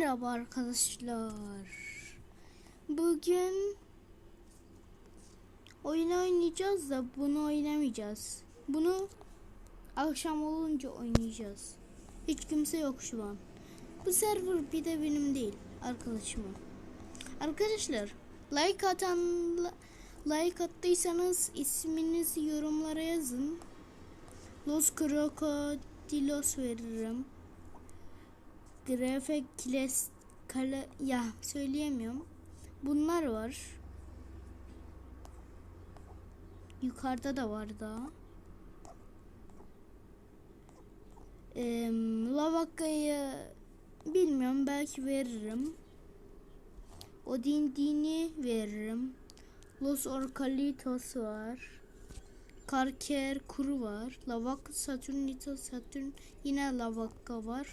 Merhaba arkadaşlar. Bugün oyun oynayacağız da bunu oynamayacağız. Bunu akşam olunca oynayacağız. Hiç kimse yok şu an. Bu server bir de benim değil, arkadaşımın. Arkadaşlar, like atan like attıysanız isminizi yorumlara yazın. Los Crocodilos veririm. Grefe Kiles Kale ya söyleyemiyorum. Bunlar var. Yukarıda da var daha. Ee, Lavaka'yı bilmiyorum belki veririm. Odin Dini veririm. Los Orcalitos var. Karker Kuru var. Lavak Saturnito Satürn yine Lavaka var.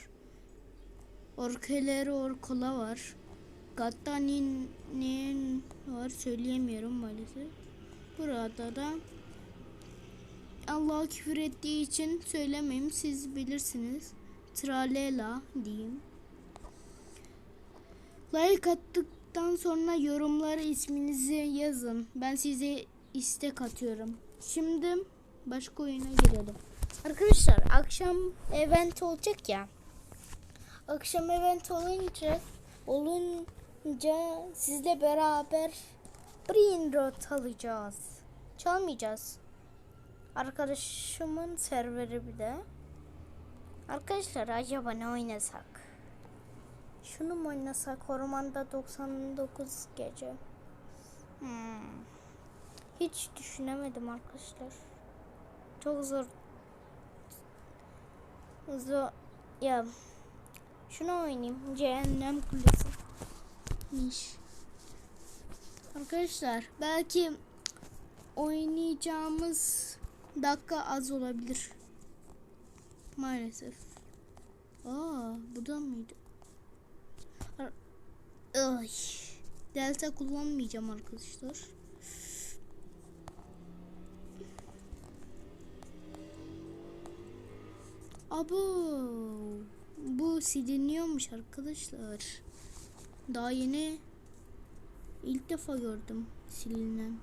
Orkeleri Orkola var. Gattani'nin var söyleyemiyorum maalesef. Burada da Allah'a küfür ettiği için söylemeyeyim siz bilirsiniz. Tralela diyeyim. Like attıktan sonra yorumlara isminizi yazın. Ben size istek atıyorum. Şimdi başka oyuna girelim. Arkadaşlar akşam event olacak ya. Akşam event olunca olunca sizle beraber Brain Rot alacağız. Çalmayacağız. Arkadaşımın serveri bir de. Arkadaşlar acaba ne oynasak? Şunu mu oynasak? Ormanda 99 gece. Hmm. Hiç düşünemedim arkadaşlar. Çok zor. Zor. Ya şunu oynayayım. Cehennem Kulesi. Niş. Arkadaşlar belki oynayacağımız dakika az olabilir. Maalesef. Aa, bu da mıydı? Ay. Delta kullanmayacağım arkadaşlar. Abo. Bu siliniyormuş arkadaşlar. Daha yeni ilk defa gördüm silinen.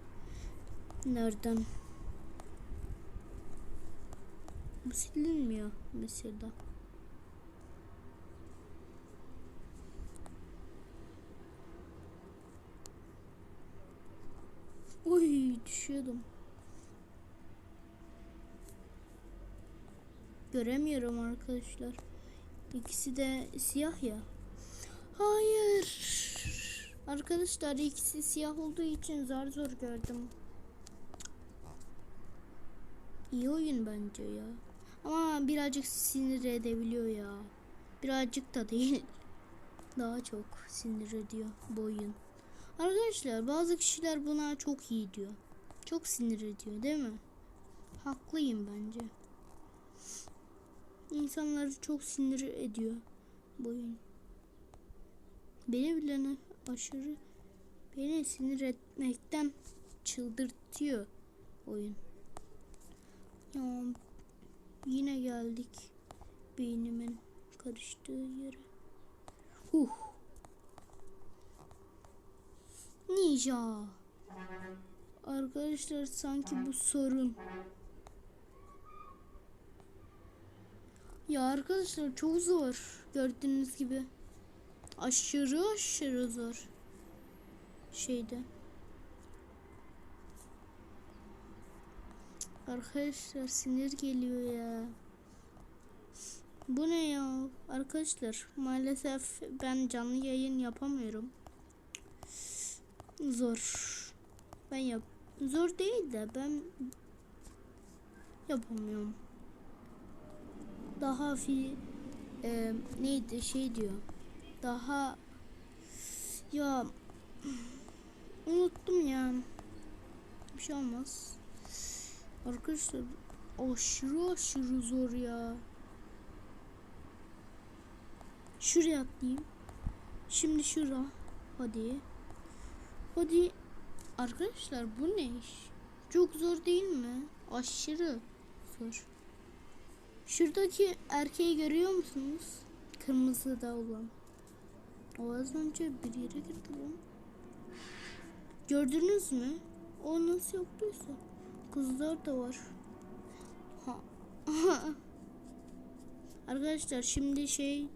Nereden? Bu silinmiyor mesela. Uy düşüyordum. Göremiyorum arkadaşlar. İkisi de siyah ya. Hayır. Arkadaşlar ikisi siyah olduğu için zar zor gördüm. İyi oyun bence ya. Ama birazcık sinir edebiliyor ya. Birazcık da değil. Daha çok sinir ediyor bu oyun. Arkadaşlar bazı kişiler buna çok iyi diyor. Çok sinir ediyor değil mi? Haklıyım bence. İnsanları çok sinir ediyor bu oyun. Beni bile aşırı beni sinir etmekten çıldırtıyor oyun. Ya yine geldik beynimin karıştığı yere. Huh. Ninja. Arkadaşlar sanki bu sorun. Ya arkadaşlar çok zor. Gördüğünüz gibi. Aşırı aşırı zor. Şeyde. Arkadaşlar sinir geliyor ya. Bu ne ya? Arkadaşlar maalesef ben canlı yayın yapamıyorum. Zor. Ben yap. Zor değil de ben yapamıyorum. Daha fi e, neydi şey diyor. Daha ya unuttum ya. Bir şey olmaz. Arkadaşlar aşırı aşırı zor ya. Şuraya atlayayım. Şimdi şura. Hadi. Hadi. Arkadaşlar bu ne iş? Çok zor değil mi? Aşırı zor. Şuradaki erkeği görüyor musunuz? Kırmızıda olan. O az önce bir yere girdi lan. Gördünüz mü? O nasıl yaptıysa. Kızlar da var. Ha. arkadaşlar şimdi şey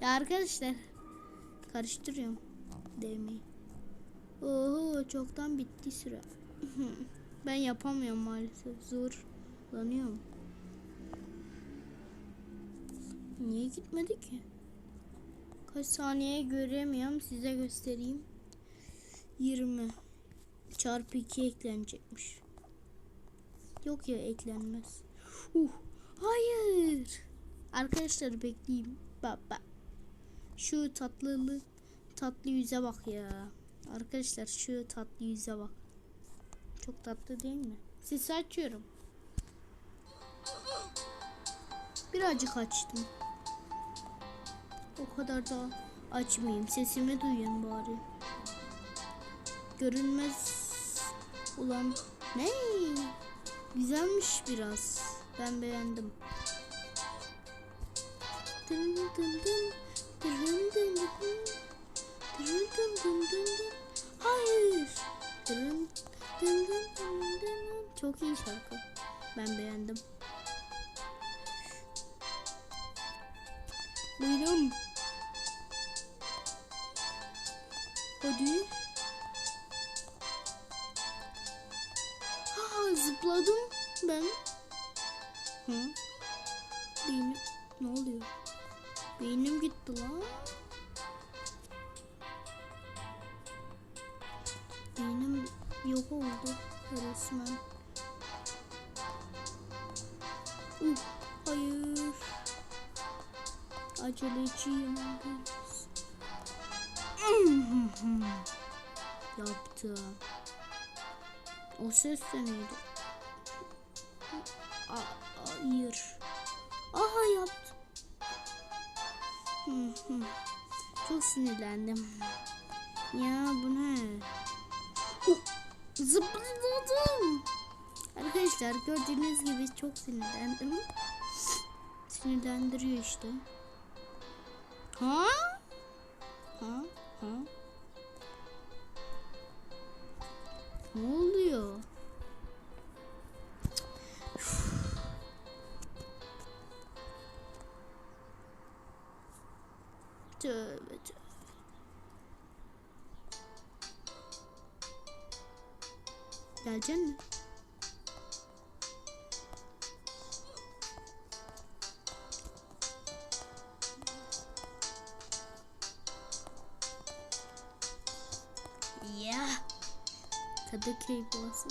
ya arkadaşlar karıştırıyorum demeyi. Oho çoktan bitti süre. ben yapamıyorum maalesef. Zorlanıyorum. Niye gitmedi ki? Kaç saniye göremiyorum. Size göstereyim. 20 çarpı 2 eklenecekmiş. Yok ya eklenmez. Uh, hayır. Arkadaşlar bekleyeyim. Bak bak. Şu tatlılığı tatlı yüze bak ya. Arkadaşlar şu tatlı yüze bak. Çok tatlı değil mi? Sesi açıyorum. Birazcık açtım. O kadar da açmayayım. Sesimi duyun bari. Görünmez ulan ne? Güzelmiş biraz. Ben beğendim. Dın dın dın, dın dın dın dın, dın dın dın dın. Hayır. Dın dın dın dın dın. Çok iyi şarkı. Ben beğendim. Buyurun. Hadi. Ha, zıpladım ben. Hı? Beynim ne oluyor? Beynim gitti lan. Beynim yok oldu resmen. Uh, hayır. Aceleciyim biz. Yaptı. O ses de neydi? A- hayır. Aha yaptı. Çok sinirlendim. Ya bu ne? Zıpladım. Arkadaşlar gördüğünüz gibi çok sinirlendim. Sinirlendiriyor işte. Ha? Ha? Ha? Ne oluyor? Tövbe tövbe. Gelecek mi? Kadıköy burası.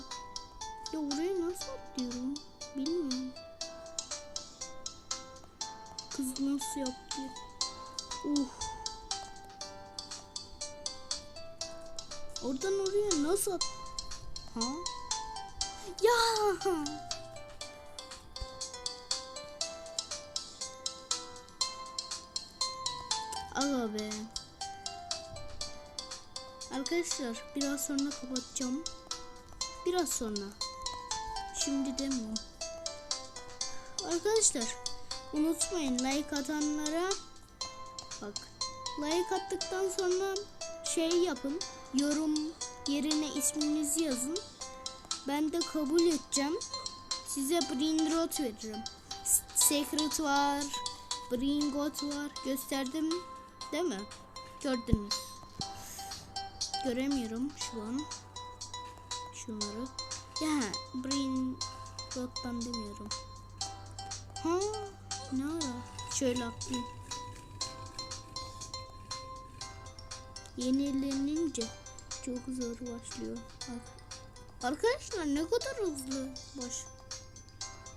Ya oraya nasıl atlıyorum? Bilmiyorum. Kız nasıl yaptı? Uh. Oradan oraya nasıl at? Ha? Ya. Aga be. Arkadaşlar biraz sonra kapatacağım. Biraz sonra. Şimdi demiyorum. Arkadaşlar unutmayın like atanlara bak like attıktan sonra şey yapın yorum yerine isminizi yazın. Ben de kabul edeceğim. Size brain rot veririm. Secret var. Brain got var. Gösterdim değil mi? Gördünüz. Göremiyorum şu an. Şunları. Ya brain rot'tan demiyorum. Ha ne ara? Şöyle atlayayım. Yenilenince çok zor başlıyor. Arkadaşlar ne kadar hızlı baş.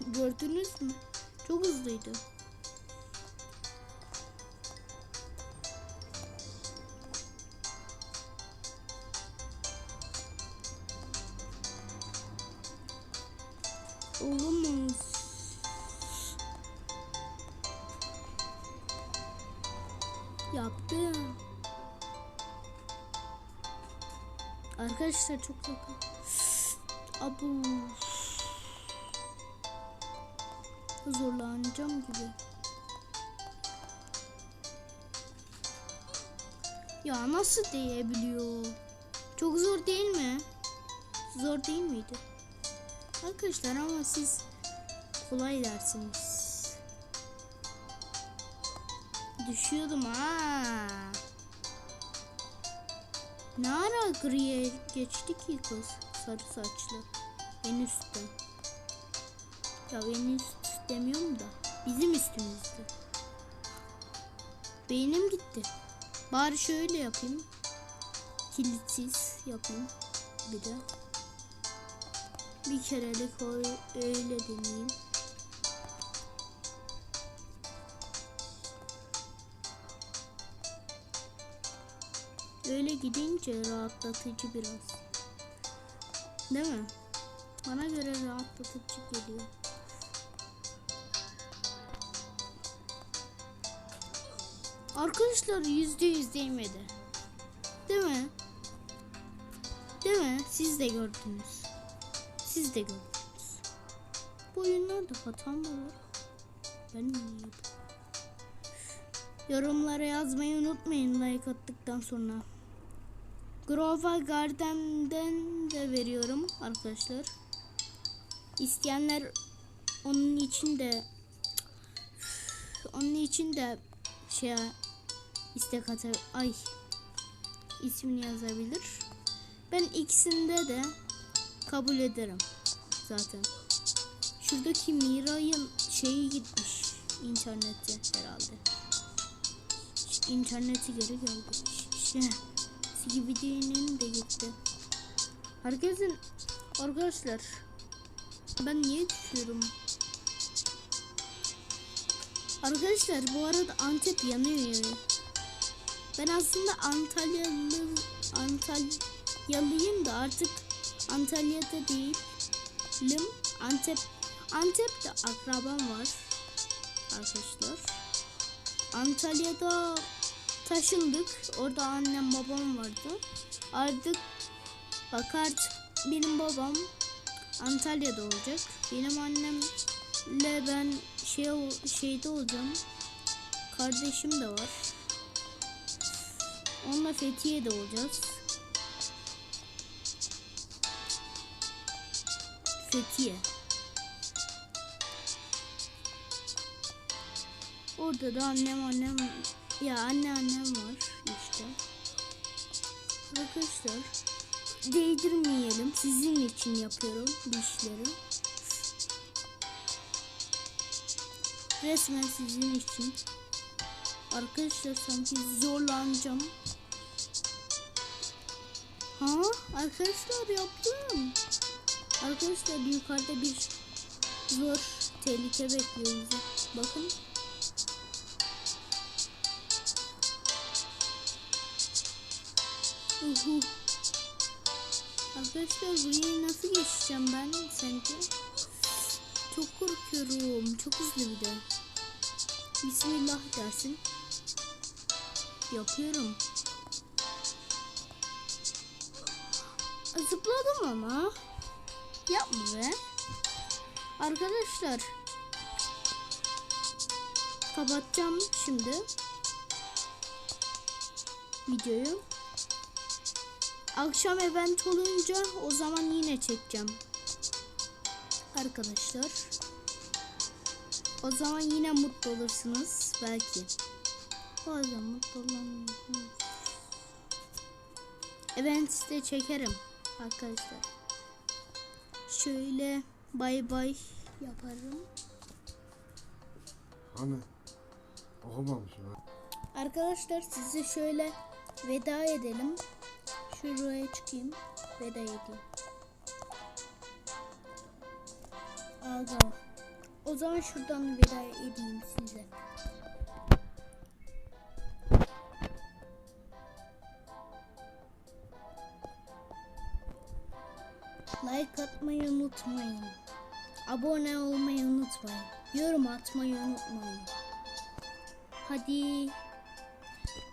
Gördünüz mü? Çok hızlıydı. Yaptım. Arkadaşlar çok yakın. Abu. Zorlanacağım gibi. Ya nasıl diyebiliyor? Çok zor değil mi? Zor değil miydi? Arkadaşlar ama siz kolay dersiniz. Düşüyordum ha. Ne ara griye geçti ki kız? Sarı saçlı. En üstte. Ya en üst demiyorum da. Bizim üstümüzde. Beynim gitti. Bari şöyle yapayım. Kilitsiz yapayım. Bir de. Bir kerelik öyle deneyeyim. Öyle gidince rahatlatıcı biraz. Değil mi? Bana göre rahatlatıcı geliyor. Arkadaşlar yüzde yüz değmedi. Değil mi? Değil mi? Siz de gördünüz. Siz de gördünüz. Bu oyunlarda hata mı var? Ben mi? Yorumlara yazmayı unutmayın like attıktan sonra. Grova Garden'den de veriyorum arkadaşlar. İsteyenler onun için de onun için de şey istek atı ay ismini yazabilir. Ben ikisinde de kabul ederim zaten. Şuradaki Miray'ın şeyi gitmiş internette herhalde. İnterneti geri geldi. Şey, CBD'nin de gitti. Herkesin arkadaşlar ben niye düşüyorum? Arkadaşlar bu arada Antep yanıyor. Ben aslında Antalyalı Antalyalıyım da artık Antalya'da değilim. Antep Antep'te akrabam var arkadaşlar. Antalya'da taşındık. Orada annem babam vardı. Artık bak artık benim babam Antalya'da olacak. Benim annemle ben şey şeyde olacağım. Kardeşim de var. Onunla Fethiye'de olacağız. Fethiye. Orada da annem annem ya anne annem var işte. Arkadaşlar değdirmeyelim. Sizin için yapıyorum bu işleri. Resmen sizin için. Arkadaşlar sanki zorlanacağım. Ha arkadaşlar yaptım. Arkadaşlar yukarıda bir zor tehlike bekliyor bizi. Bakın. Uhu. Arkadaşlar burayı nasıl geçeceğim ben sence? Çok korkuyorum. Çok hızlı bir de. Bismillah dersin. Yapıyorum. Zıpladım ama. Yapma be. Arkadaşlar. Kapatacağım şimdi. Videoyu. Akşam event olunca o zaman yine çekeceğim. Arkadaşlar. O zaman yine mutlu olursunuz belki. Bazen mutlu olamıyorsunuz. Event de çekerim arkadaşlar. Şöyle bay bay yaparım. Hani okumamışım. Arkadaşlar size şöyle veda edelim. Şuraya çıkayım. Veda edeyim. Aga. O zaman şuradan veda edeyim size. Like atmayı unutmayın. Abone olmayı unutmayın. Yorum atmayı unutmayın. Hadi